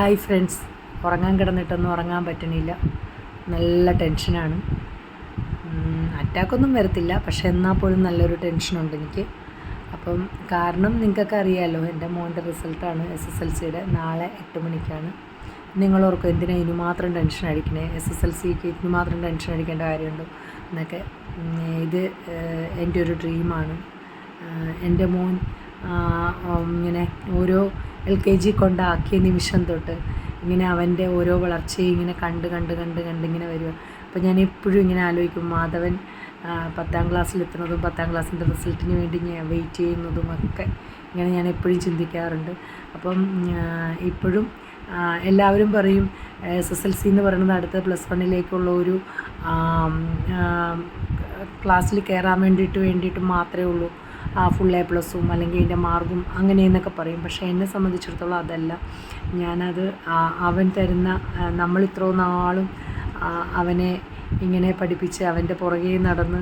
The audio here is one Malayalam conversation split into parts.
Hi friends. ഉറങ്ങാൻ കിടന്നിട്ടൊന്നും ഉറങ്ങാൻ പറ്റണില്ല. നല്ല ടെൻഷനാണ്. അറ്റാക്കൊന്നും വരത്തില്ല. പക്ഷെ എന്നാൽ പോലും നല്ലൊരു ടെൻഷനുണ്ട് എനിക്ക്. അപ്പം കാരണം നിങ്ങൾക്കൊക്കെ അറിയാമല്ലോ എന്റെ മോന്റെ റിസൾട്ടാണ് എസ് എസ് എൽ സിയുടെ നാളെ എട്ട് മണിക്കാണ്. നിങ്ങളോർക്കും എന്തിനാ ഇനി മാത്രം ടെൻഷൻ അടിക്കണേ? എസ് എസ് എൽ സിക്ക് ഇനി മാത്രം ടെൻഷൻ അടിക്കേണ്ട കാര്യമുണ്ടോ? എന്നൊക്കെ ഇത് എന്റെ ഒരു ഡ്രീമാണ്. എന്റെ മോൻ ഇങ്ങനെ ഓരോ എൽ കെ ജി കൊണ്ടാക്കിയ നിമിഷം തൊട്ട് ഇങ്ങനെ അവന്റെ ഓരോ വളർച്ചയും ഇങ്ങനെ കണ്ട് കണ്ട് കണ്ട് കണ്ട് ഇങ്ങനെ വരിക. അപ്പോൾ ഞാൻ എപ്പോഴും ഇങ്ങനെ ആലോചിക്കും മാധവൻ പത്താം ക്ലാസ്സിലെത്തുന്നതും പത്താം ക്ലാസ്സിന്റെ റിസൾട്ടിന് വേണ്ടി ഞാൻ വെയിറ്റ് ചെയ്യുന്നതും ഒക്കെ ഇങ്ങനെ ഞാൻ എപ്പോഴും ചിന്തിക്കാറുണ്ട്. അപ്പം ഇപ്പോഴും എല്ലാവരും പറയും എസ് എസ് എൽ സി എന്ന് പറയുന്നത് അടുത്ത പ്ലസ് വണ്ണിലേക്കുള്ള ഒരു ക്ലാസ്സിൽ കയറാൻ വേണ്ടിയിട്ട് വേണ്ടിയിട്ട് മാത്രമേ ഉള്ളൂ. ഫുൾ എ പ്ലസും അല്ലെങ്കിൽ അതിന്റെ അങ്ങനെ എന്നൊക്കെ പറയും. പക്ഷേ എന്നെ സംബന്ധിച്ചിടത്തോളം അതല്ല. ഞാനത് അവൻ തരുന്ന നമ്മൾ ഇത്രോ നാളും അവനെ ഇങ്ങനെ പഠിപ്പിച്ച് അവന്റെ പുറകെ നടന്ന്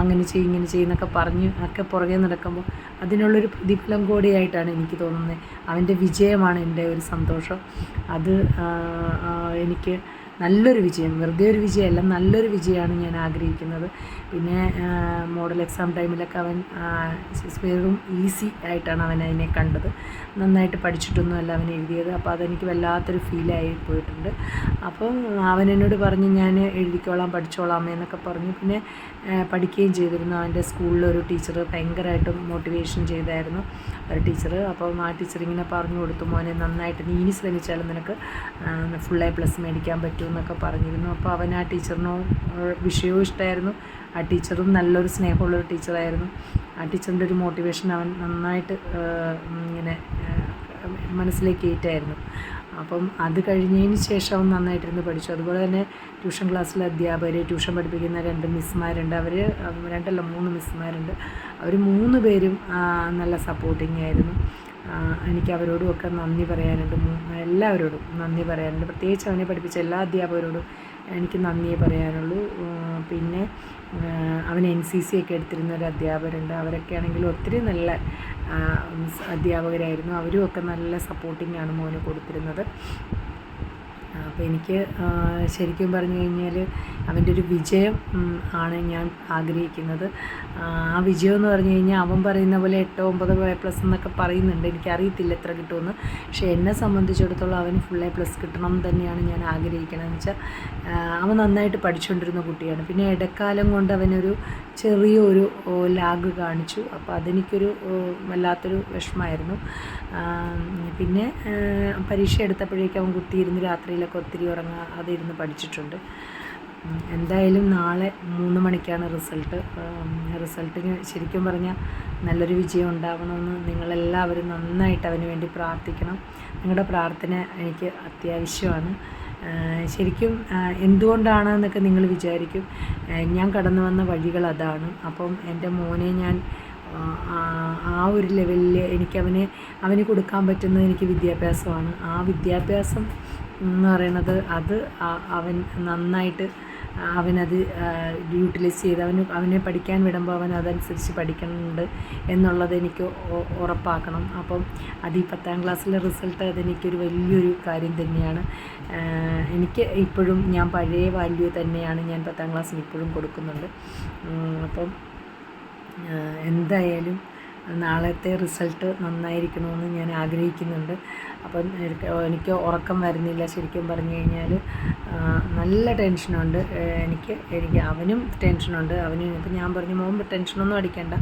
അങ്ങനെ ചെയ്യും ഇങ്ങനെ ചെയ്യുന്നൊക്കെ പറഞ്ഞ് ഒക്കെ പുറകെ നടക്കുമ്പോൾ അതിനുള്ളൊരു പ്രതിഫലം കൂടിയായിട്ടാണ് എനിക്ക് തോന്നുന്നത്. അവന്റെ വിജയമാണ് എന്റെ ഒരു സന്തോഷം. അത് എനിക്ക് നല്ലൊരു വിജയം വെറുതെ ഒരു വിജയമല്ല നല്ലൊരു വിജയമാണ് ഞാൻ ആഗ്രഹിക്കുന്നത്. പിന്നെ മോഡൽ എക്സാം ടൈമിലൊക്കെ അവൻ വെറും ഈസി ആയിട്ടാണ് അവൻ അതിനെ കണ്ടത്. നന്നായിട്ട് പഠിച്ചിട്ടൊന്നുമല്ല അവൻ എഴുതിയത്. അപ്പോൾ അതെനിക്ക് വല്ലാത്തൊരു ഫീലായി പോയിട്ടുണ്ട്. അപ്പം അവൻ എന്നോട് പറഞ്ഞ് ഞാൻ എഴുതിക്കോളാം പഠിച്ചോളാം എന്നൊക്കെ പറഞ്ഞു. പിന്നെ പഠിക്കുകയും ചെയ്തിരുന്നു. അവന്റെ സ്കൂളിലൊരു ടീച്ചർ ഭയങ്കരമായിട്ടും മോട്ടിവേഷൻ ചെയ്തായിരുന്നു ഒരു ടീച്ചർ അപ്പം ആ ടീച്ചർ ഇങ്ങനെ പറഞ്ഞു കൊടുത്തു മോനെ നന്നായിട്ട് നീ ശ്രമിച്ചാലും നിനക്ക് ഫുൾ എ പ്ലസ് മേടിക്കാൻ പറ്റും. എന്നൊക്കെ പറഞ്ഞിരുന്നു. അപ്പോൾ അവൻ ആ ടീച്ചറിനോ വിഷയവും ഇഷ്ടമായിരുന്നു ആ ടീച്ചറും നല്ലൊരു സ്നേഹമുള്ളൊരു ടീച്ചറായിരുന്നു. ആ ടീച്ചറിന്റെ ഒരു മോട്ടിവേഷൻ അവൻ നന്നായിട്ട് ഇങ്ങനെ മനസ്സിലേക്ക് ഏറ്റായിരുന്നു. അപ്പം അത് കഴിഞ്ഞതിന് ശേഷം അവൻ നന്നായിട്ടിരുന്ന് പഠിച്ചു. അതുപോലെ തന്നെ ട്യൂഷൻ ക്ലാസ്സിലെ അധ്യാപകർ ട്യൂഷൻ പഠിപ്പിക്കുന്ന രണ്ട് മിസ്സുമാരുണ്ട്. അവർ രണ്ടല്ല മൂന്ന് മിസ്സുമാരുണ്ട്. അവർ മൂന്ന് പേരും നല്ല സപ്പോർട്ടിങ് ആയിരുന്നു എനിക്ക് അവരോടും ഒക്കെ നന്ദി പറയാനുണ്ട്. എല്ലാവരോടും നന്ദി പറയാനുണ്ട്. പ്രത്യേകിച്ച് അവനെ പഠിപ്പിച്ച എല്ലാ അധ്യാപകരോടും എനിക്ക് നന്ദിയേ പറയാനുള്ളൂ. പിന്നെ അവൻ എൻ സി സി ഒക്കെ എടുത്തിരുന്ന ഒരു അധ്യാപകരുണ്ട്. അവരൊക്കെ ആണെങ്കിൽ ഒത്തിരി നല്ല അധ്യാപകരായിരുന്നു. അവരും ഒക്കെ നല്ല സപ്പോർട്ടിങ്ങാണ് മോന് കൊടുത്തിരുന്നത്. അപ്പോൾ എനിക്ക് ശരിക്കും പറഞ്ഞു കഴിഞ്ഞാൽ അവന്റെ ഒരു വിജയം ആണ് ഞാൻ ആഗ്രഹിക്കുന്നത്. ആ വിജയം എന്ന് പറഞ്ഞു കഴിഞ്ഞാൽ അവൻ പറയുന്ന പോലെ എട്ടോ ഒമ്പതോ എ പ്ലസ് എന്നൊക്കെ പറയുന്നുണ്ട്. എനിക്കറിയത്തില്ല എത്ര കിട്ടുമെന്ന്. പക്ഷേ എന്നെ സംബന്ധിച്ചിടത്തോളം അവന് ഫുൾ എ പ്ലസ് കിട്ടണം തന്നെയാണ് ഞാൻ ആഗ്രഹിക്കണമെന്ന് വെച്ചാൽ അവൻ നന്നായിട്ട് പഠിച്ചുകൊണ്ടിരുന്ന കുട്ടിയാണ്. പിന്നെ ഇടക്കാലം കൊണ്ട് അവനൊരു ചെറിയൊരു ലാഗ് കാണിച്ചു. അപ്പോൾ അതെനിക്കൊരു വല്ലാത്തൊരു വിഷമമായിരുന്നു. പിന്നെ പരീക്ഷ എടുത്തപ്പോഴേക്കും അവൻ കുത്തിയിരുന്ന് രാത്രിയിലൊക്കെ ഒത്തിരി ഉറങ്ങാതെ ഇരുന്ന് പഠിച്ചിട്ടുണ്ട് എന്തായാലും നാളെ മൂന്ന് മണിക്കാണ് റിസൾട്ട്. റിസൾട്ടിന് ശരിക്കും പറഞ്ഞാൽ നല്ലൊരു വിജയം ഉണ്ടാവണമെന്ന് നിങ്ങളെല്ലാവരും നന്നായിട്ട് അവന് വേണ്ടി പ്രാർത്ഥിക്കണം. നിങ്ങളുടെ പ്രാർത്ഥന എനിക്ക് അത്യാവശ്യമാണ്. ശരിക്കും എന്തുകൊണ്ടാണ് എന്നൊക്കെ നിങ്ങൾ വിചാരിക്കും. ഞാൻ കടന്നു വന്ന വഴികൾ അതാണ്. അപ്പം എന്റെ മോനെ ഞാൻ ആ, ഒരു ലെവലിൽ എനിക്കവനെ അവന് കൊടുക്കാൻ പറ്റുന്നത് എനിക്ക് വിദ്യാഭ്യാസമാണ്. ആ വിദ്യാഭ്യാസം എന്ന് പറയുന്നത് അത് അവൻ നന്നായിട്ട് അവനത് യൂട്ടിലൈസ് ചെയ്ത് അവന് അവനെ പഠിക്കാൻ വിടുമ്പോൾ അവൻ അതനുസരിച്ച് പഠിക്കുന്നുണ്ട് എന്നുള്ളത് എനിക്ക് ഉറപ്പാക്കണം. അപ്പം അത് ഈ പത്താം ക്ലാസ്സിലെ റിസൾട്ട് അതെനിക്കൊരു വലിയൊരു കാര്യം തന്നെയാണ്. എനിക്ക് ഇപ്പോഴും ഞാൻ പഴയ വാല്യൂ തന്നെയാണ് ഞാൻ പത്താം ക്ലാസ്സിൽ ഇപ്പോഴും കൊടുക്കുന്നുണ്ട്. അപ്പം എന്തായാലും നാളത്തെ റിസൾട്ട് നന്നായിരിക്കണമെന്ന് ഞാൻ ആഗ്രഹിക്കുന്നുണ്ട്. അപ്പം എനിക്ക് ഉറക്കം വരുന്നില്ല ശരിക്കും പറഞ്ഞു കഴിഞ്ഞാൽ. നല്ല ടെൻഷനുണ്ട്. എനിക്ക് എനിക്ക് അവനും ടെൻഷനുണ്ട്. അവനും ഇപ്പം ഞാൻ പറഞ്ഞു മോൻ ടെൻഷനൊന്നും അടിക്കണ്ട.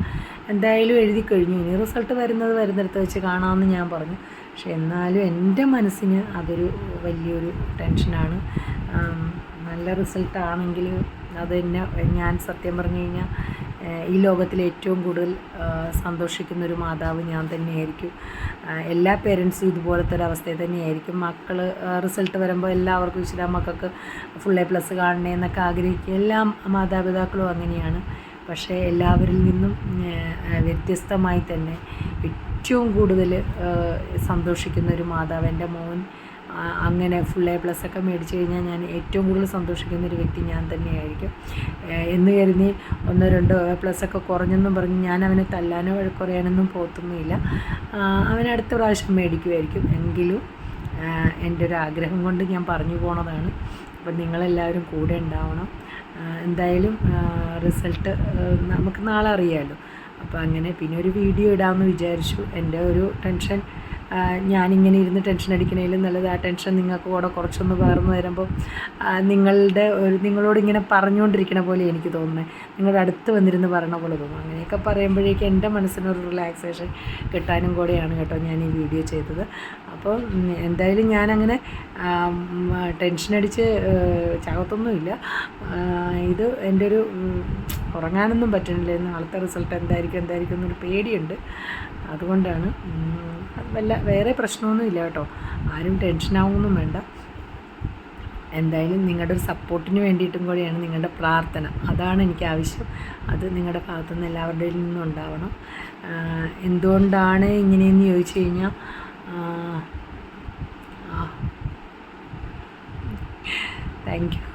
എന്തായാലും എഴുതി കഴിഞ്ഞു. ഇനി റിസൾട്ട് വരുന്നത് വരുന്നിടത്ത് വെച്ച് കാണാമെന്ന് ഞാൻ പറഞ്ഞു. പക്ഷെ എന്നാലും എന്റെ മനസ്സിന് അതൊരു വലിയൊരു ടെൻഷനാണ്. നല്ല റിസൾട്ടാണെങ്കിൽ അത് എന്നെ ഞാൻ സത്യം പറഞ്ഞു കഴിഞ്ഞാൽ ഈ ലോകത്തിൽ ഏറ്റവും കൂടുതൽ സന്തോഷിക്കുന്ന ഒരു മാതാവ് ഞാൻ തന്നെയായിരിക്കും. എല്ലാ പേരൻസും ഇതുപോലത്തെ ഒരു അവസ്ഥയിൽ തന്നെയായിരിക്കും. മക്കൾ റിസൾട്ട് വരുമ്പോൾ എല്ലാവർക്കും ഇച്ചിരി മക്കൾക്ക് ഫുൾ എ പ്ലസ് കാണണേ എന്നൊക്കെ ആഗ്രഹിക്കുക. എല്ലാ മാതാപിതാക്കളും അങ്ങനെയാണ്. പക്ഷേ എല്ലാവരിൽ നിന്നും വ്യത്യസ്തമായി തന്നെ ഏറ്റവും കൂടുതൽ സന്തോഷിക്കുന്ന ഒരു മാതാവ് എന്റെ മോൻ അങ്ങനെ ഫുൾ എ പ്ലസ് ഒക്കെ മേടിച്ചു കഴിഞ്ഞാൽ ഞാൻ ഏറ്റവും കൂടുതൽ സന്തോഷിക്കുന്ന ഒരു വ്യക്തി ഞാൻ തന്നെയായിരിക്കും. എന്ന് കരുതി ഒന്നോ രണ്ടോ എ പ്ലസ് ഒക്കെ കുറഞ്ഞെന്നും പറഞ്ഞ് ഞാൻ അവനെ തല്ലാനോ വഴക്കുറയാനൊന്നും പോത്തൊന്നുമില്ല. അവനടുത്ത അടുത്ത പ്രാവശ്യം മേടിക്കുമായിരിക്കും എങ്കിലും എന്റെ ഒരു ആഗ്രഹം കൊണ്ട് ഞാൻ പറഞ്ഞു പോണതാണ്. അപ്പം നിങ്ങളെല്ലാവരും കൂടെ ഉണ്ടാവണം. എന്തായാലും റിസൾട്ട് നമുക്ക് നാളെ അറിയാമല്ലോ അപ്പോൾ അങ്ങനെ പിന്നെ ഒരു വീഡിയോ ഇടാമെന്ന് വിചാരിച്ചു. എന്റെ ഒരു ടെൻഷൻ ഞാനിങ്ങനെ ഇരുന്ന് ടെൻഷൻ അടിക്കണേലും നല്ലത് ആ ടെൻഷൻ നിങ്ങൾക്ക് കൂടെ കുറച്ചൊന്ന് പകർന്നു തരുമ്പോൾ നിങ്ങളുടെ ഒരു നിങ്ങളോട് ഇങ്ങനെ പറഞ്ഞുകൊണ്ടിരിക്കണ പോലെ എനിക്ക് തോന്നുന്നത് നിങ്ങളുടെ അടുത്ത് വന്നിരുന്ന് പറയണ പോലെ തോന്നും അങ്ങനെയൊക്കെ പറയുമ്പോഴേക്കും എന്റെ മനസ്സിനൊരു റിലാക്സേഷൻ കിട്ടാനും കൂടെയാണ് കേട്ടോ ഞാൻ ഈ വീഡിയോ ചെയ്തത്. അപ്പോൾ എന്തായാലും ഞാനങ്ങനെ ടെൻഷൻ അടിച്ച് ചകത്തൊന്നുമില്ല. ഇത് എന്റെ ഒരു ഉറങ്ങാനൊന്നും പറ്റുന്നില്ല നാളത്തെ റിസൾട്ട് എന്തായിരിക്കും എന്തായിരിക്കും എന്നൊരു പേടിയുണ്ട്. അതുകൊണ്ടാണ് വല്ല വേറെ പ്രശ്നമൊന്നും ഇല്ല കേട്ടോ. ആരും ടെൻഷനാവുമൊന്നും വേണ്ട. എന്തായാലും നിങ്ങളുടെ ഒരു സപ്പോർട്ടിന് വേണ്ടിയിട്ടും കൂടിയാണ് നിങ്ങളുടെ പ്രാർത്ഥന. അതാണ് എനിക്ക് ആവശ്യം. അത് നിങ്ങളുടെ ഭാഗത്തുനിന്ന് എല്ലാവരുടെയിൽ നിന്നും ഉണ്ടാവണം. എന്തുകൊണ്ടാണ് ഇങ്ങനെയെന്ന് ചോദിച്ചു കഴിഞ്ഞാൽ താങ്ക് യു